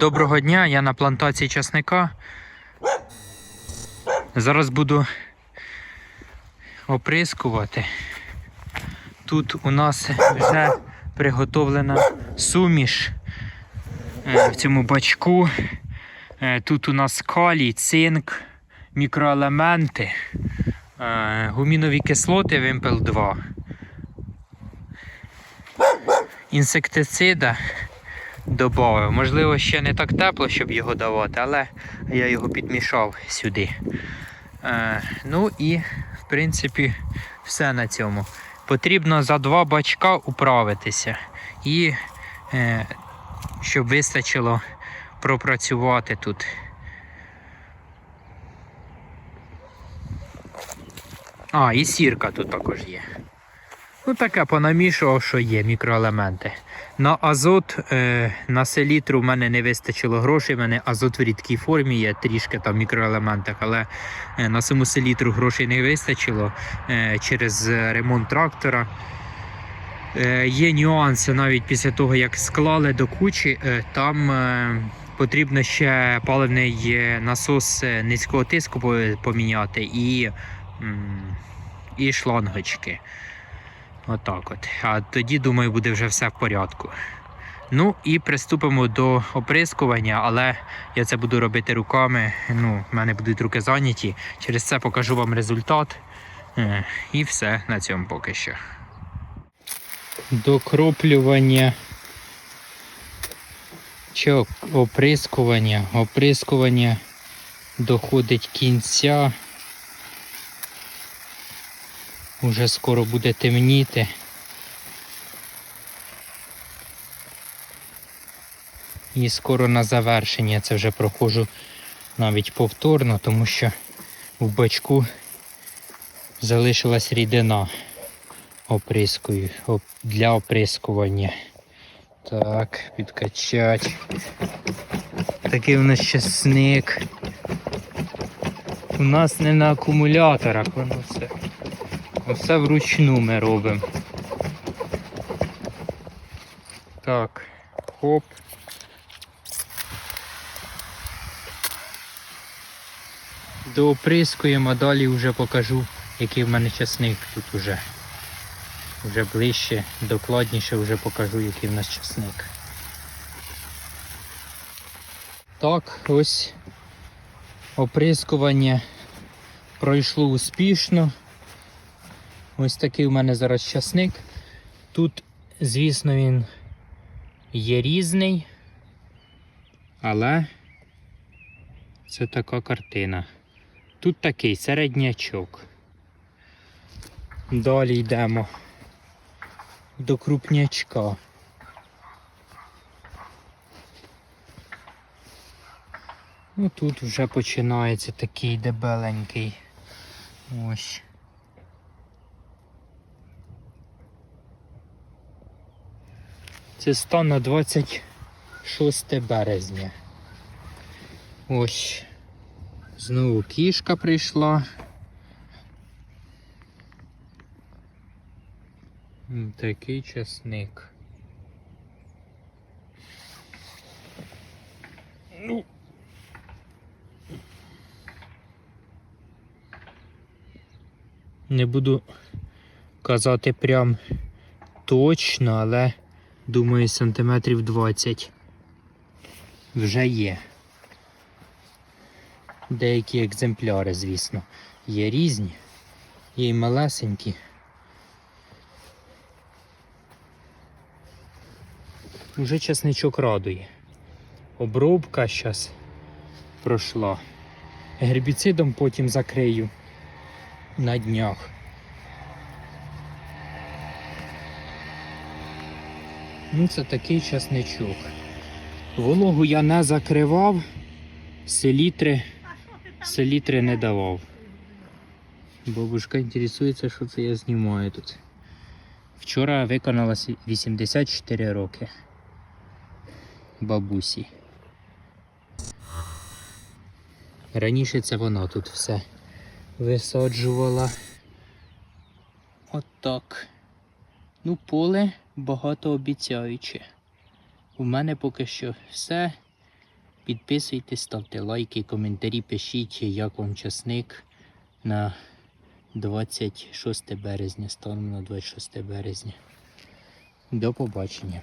Доброго дня, я на плантації часника. Зараз буду оприскувати. Тут у нас вже приготовлена суміш е, в цьому бачку. Е, Тут у нас калій, цинк, мікроелементи, е, гумінові кислоти Вимпел 2, інсектицида додав. Можливо, ще не так тепло, щоб його давати, але я його підмішав сюди. Е, ну і, в принципі, все на цьому. Потрібно за два бачка управитися. І е, щоб вистачило пропрацювати тут. А, і сірка тут також є. Ну, таке понамішував, що є мікроелементи. На азот, е, на селітру в мене не вистачило грошей. У мене азот в рідкій формі є, трішки там в мікроелементах, але е, на саму селітру грошей не вистачило е, через ремонт трактора. Є нюанси навіть після того, як склали до кучі, там потрібно ще паливний насос низького тиску поміняти і, і шлангочки. Отак от. А тоді, думаю, буде вже все в порядку. Ну і приступимо до оприскування, але я це буду робити руками. Ну, в мене будуть руки зайняті. Через це покажу вам результат. Е, І все на цьому поки що. Докроплювання чи оприскування. Оприскування доходить кінця. Уже скоро буде темніти. І скоро на завершення я це вже проходжу навіть повторно, тому що в бачку залишилась рідина оприскую, для оприскування. Так, підкачать. Такий у нас часник. У нас не на акумуляторах, воно все. Все вручну ми робимо. Так, хоп. Дооприскуємо, а далі вже покажу, який в мене часник тут уже. Вже ближче, докладніше вже покажу, який в нас часник. Так, ось оприскування пройшло успішно. Ось такий у мене зараз часник. Тут, звісно, він є різний, але це така картина. Тут такий середнячок. Далі йдемо до крупнячка. Ну тут вже починається такий дебеленький. Ось. Це стан на 26 березня. Ось. Знову кішка прийшла. Такий часник. Ну. Не буду казати прям точно, але думаю, сантиметрів 20 вже є. Деякі екземпляри, звісно, є різні, є й малесенькі. Уже часничок радує. Обробка зараз пройшла. Гербіцидом потім закрию на днях. Ну, це такий часничок. Вологу я не закривав, селітри, селітри не давав. Бабушка інтересується, що це я знімаю тут. Вчора виконалось 84 роки. Бабусі. Раніше це вона тут все висаджувала. Отак. Ну, поле багатообіцяюче. У мене поки що все. Підписуйтесь, ставте лайки, коментарі, пишіть, як вам часник на 26 березня. Станом на 26 березня. До побачення.